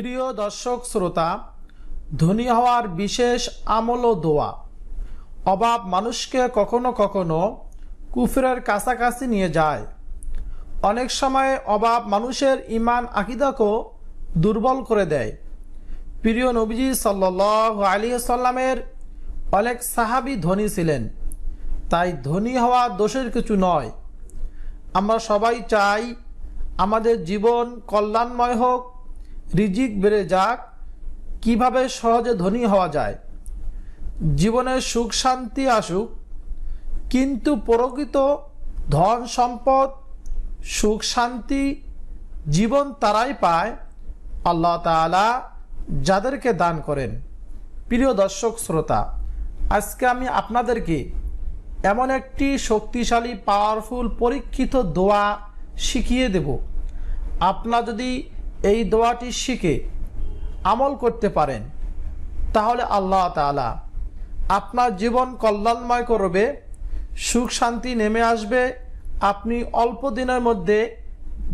প্রিয় দর্শক শ্রোতা, ধনী হওয়ার বিশেষ আমল ও দোয়া। অভাব মানুষকে কখনো কখনো কুফরের কাছাকাছি নিয়ে যায়। অনেক সময় অভাব মানুষের ইমান আকিদাকেও দুর্বল করে দেয়। প্রিয় নবীজি সাল্লাহ আলী সাল্লামের অনেক সাহাবি ধনী ছিলেন। তাই ধনী হওয়া দোষের কিছু নয়। আমরা সবাই চাই আমাদের জীবন কল্যাণময় হোক রিজিক বেড়ে যাক, কীভাবে সহজে ধনী হওয়া যায়? জীবনে সুখ শান্তি আসুক, কিন্তু প্রকৃত ধন সম্পদ, সুখ শান্তি, জীবন তারাই পায় আল্লাহ তাআলা যাদেরকে দান করেন। প্রিয় দর্শক, শ্রোতা, আজকে আমি আপনাদেরকে এমন একটি শক্তিশালী পাওয়ারফুল পরীক্ষিত দোয়া শিখিয়ে দেব। আপনারা যদি এই দোয়াটি শিখে আমল করতে পারেন। তাহলে আল্লাহ তাআলা আপনার জীবন কল্যাণময় করবে, সুখ শান্তি নেমে আসবে, আপনি অল্প দিনের মধ্যে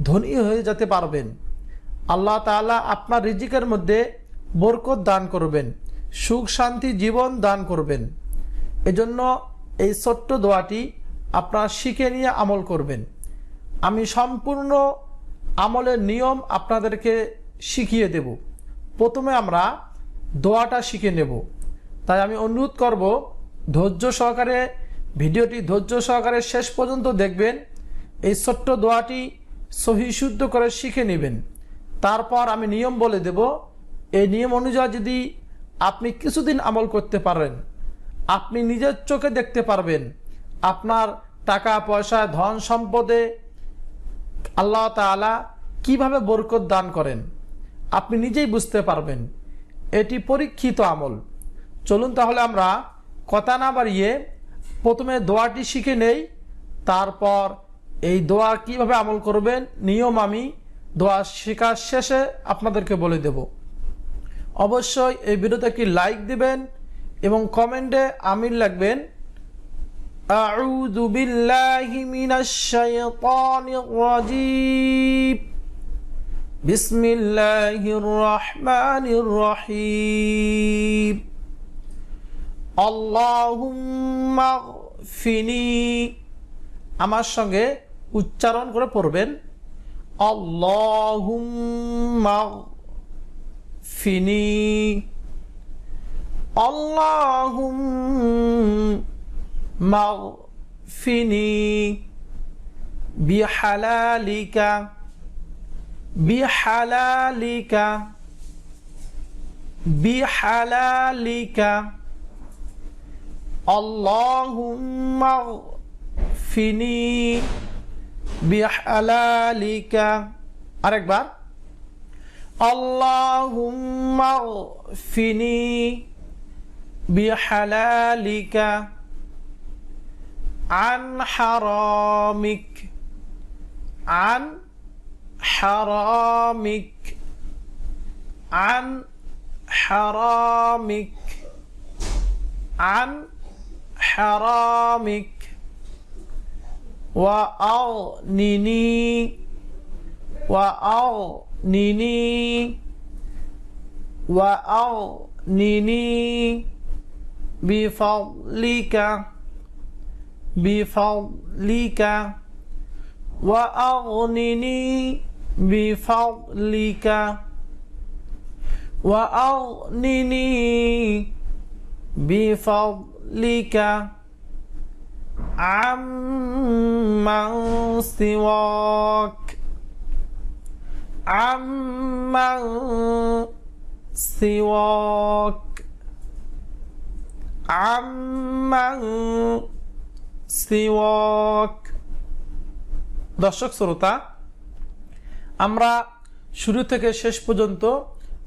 ধনী হয়ে যেতে পারবেন। আল্লাহ তাআলা আপনার রিজিকের মধ্যে বরকত দান করবেন, সুখ শান্তি জীবন দান করবেন। এজন্য এই ছোট্ট দোয়াটি আপনারা শিখে নিয়ে আমল করবেন। আমি সম্পূর্ণ আমলের নিয়ম আপনাদেরকে শিখিয়ে দেব। প্রথমে আমরা দোয়াটা শিখে নেব। তাই আমি অনুরোধ করব, ধৈর্য সহকারে, ভিডিওটি ধৈর্য সহকারে শেষ পর্যন্ত দেখবেন। এই ছোট্ট দোয়াটি সহি শুদ্ধ করে শিখে নেবেন। তারপর আমি নিয়ম বলে দেব। এই নিয়ম অনুযায়ী যদি আপনি কিছুদিন আমল করতে পারেন, আপনি নিজের চোখে দেখতে পারবেন, আপনার টাকা পয়সা ধন সম্পদে আল্লাহ তাআলা কীভাবে বরকত দান করেন? আপনি নিজেই বুঝতে পারবেন। এটি পরীক্ষিত আমল। চলুন তাহলে আমরা কথা না বাড়িয়ে প্রথমে দোয়াটি শিখে নেই, তারপর এই দোয়া কীভাবে আমল করবেন, নিয়ম আমি দোয়া শেখার শেষে আপনাদেরকে বলে দেব। অবশ্যই এই ভিডিওতে একটি লাইক দিবেন এবং কমেন্টে আমির লাগবেন। أعوذ بالله من الشيطان الرجيم بسم الله الرحمن الرحيم اللهم اغفني আমার সঙ্গে উচ্চারণ করে পড়বেন আল্লাহুম্মা ফিনি আল্লাহুম্মা ফিনি বিহালালিকা বিহালালিকা বিহালালিকা اللهم اغفني بحلالك আরেকবার اللهم اغفني بحلالك عن حرامك. عن حرامك. عن حرامك. عن حرامك. وأغنني وأغنني وأغنني بفضلك. بفضلك وأغنني بفضلك وأغنني بفضلك عمن سواك عمن سواك عمن সিওয়াক। দর্শক, শ্রোতা, আমরা শুরু থেকে শেষ পর্যন্ত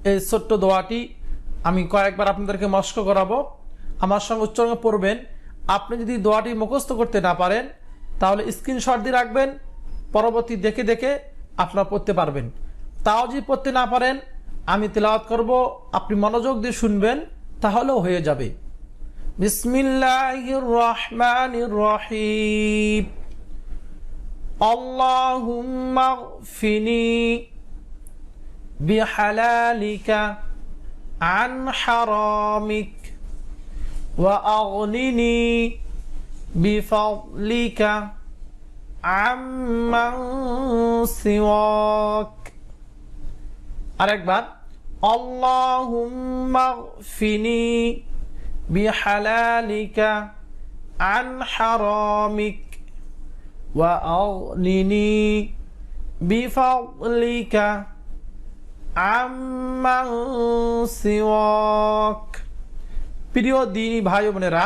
এই ছোট্ট দোয়াটি আমি কয়েকবার আপনাদেরকে মস্ক করাবো। আমার সঙ্গে উচ্চারণ পড়বেন আপনি যদি দোয়াটি মুখস্থ করতে না পারেন, তাহলে স্ক্রিনশট দিয়ে রাখবেন। পরবর্তী দেখে দেখে আপনারা পড়তে পারবেন। তাও যদি পড়তে না পারেন, আমি তেলাওয়াত করব। আপনি মনোযোগ দিয়ে শুনবেন, তাহলেও হয়ে যাবে। বিসমিল্লাহির রহমানির রহিম اللهم اغفني بحلالك عن حرامك وأغنني بفضلك عمن سواك আরেকবার اللهم اغفني بحلالك عن حرامك وأغنني بفضلك عمن سواك প্রিয় দিনী ভাই ও বোনেরা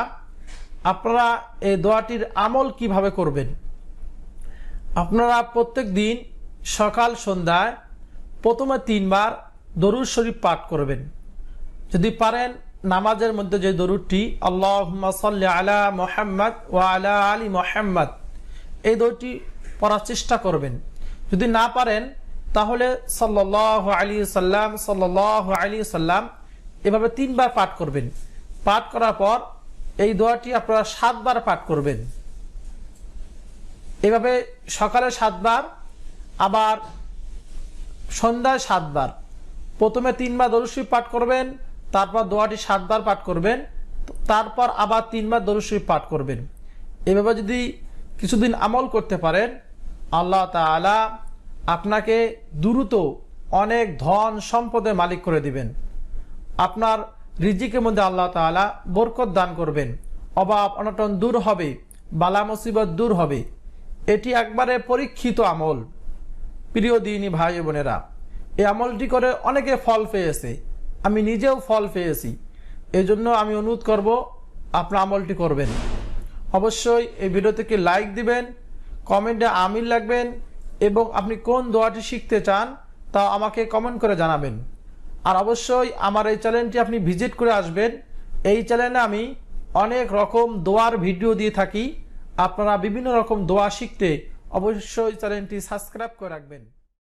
আপনারা এই দোয়াটির আমল কিভাবে করবেন আপনারা প্রত্যেক দিন সকাল সন্ধ্যায় প্রথমে তিনবার দরুদ শরীফ পাঠ করবেন যদি পারেন নামাজের মধ্যে যে দরুদটি আল্লাহ আলা মোহাম্মদ ও আলা আলী মোহাম্মদ এই দরুদটি পড়ার চেষ্টা করবেন। যদি না পারেন, তাহলে সাল্লাহ আলী সাল্লাম সাল্লাহ আলী সাল্লাম এভাবে তিনবার পাঠ করবেন। পাঠ করার পর এই দোয়াটি আপনারা সাতবার পাঠ করবেন। এভাবে সকালে সাতবার, আবার সন্ধ্যায় সাতবার। প্রথমে তিনবার দরুশরীফ পাঠ করবেন তারপর দোয়াটি সাতবার পাঠ করবেন, তারপর আবার তিনবার দরুশরীফ পাঠ করবেন। এভাবে যদি কিছুদিন আমল করতে পারেন, আল্লাহ তালা আপনাকে দ্রুত অনেক ধন সম্পদের মালিক করে দিবেন। আপনার রিজিকের মধ্যে আল্লাহ তালা বরকত দান করবেন। অভাব, অনটন দূর হবে, বালা মুসিবত দূর হবে। এটি একবারে পরীক্ষিত আমল। প্রিয় দিনী ভাই বোনেরা, এই আমলটি করে অনেকে ফল পেয়েছে। আমি নিজেও ফল পেয়েছি। এই জন্য আমি অনুরোধ করব, আপনার আমলটি করবেন। অবশ্যই এই ভিডিওটিকে লাইক দিবেন কমেন্টে আমিল লাগবেন, এবং আপনি কোন দোয়াটি শিখতে চান, তা আমাকে কমেন্ট করে জানাবেন। আর অবশ্যই আমার এই চ্যানেলটি আপনি ভিজিট করে আসবেন। এই চ্যানেলে আমি অনেক রকম দোয়ার ভিডিও দিয়ে থাকি। আপনারা বিভিন্ন রকম দোয়া শিখতে অবশ্যই চ্যানেলটি সাবস্ক্রাইব করে রাখবেন।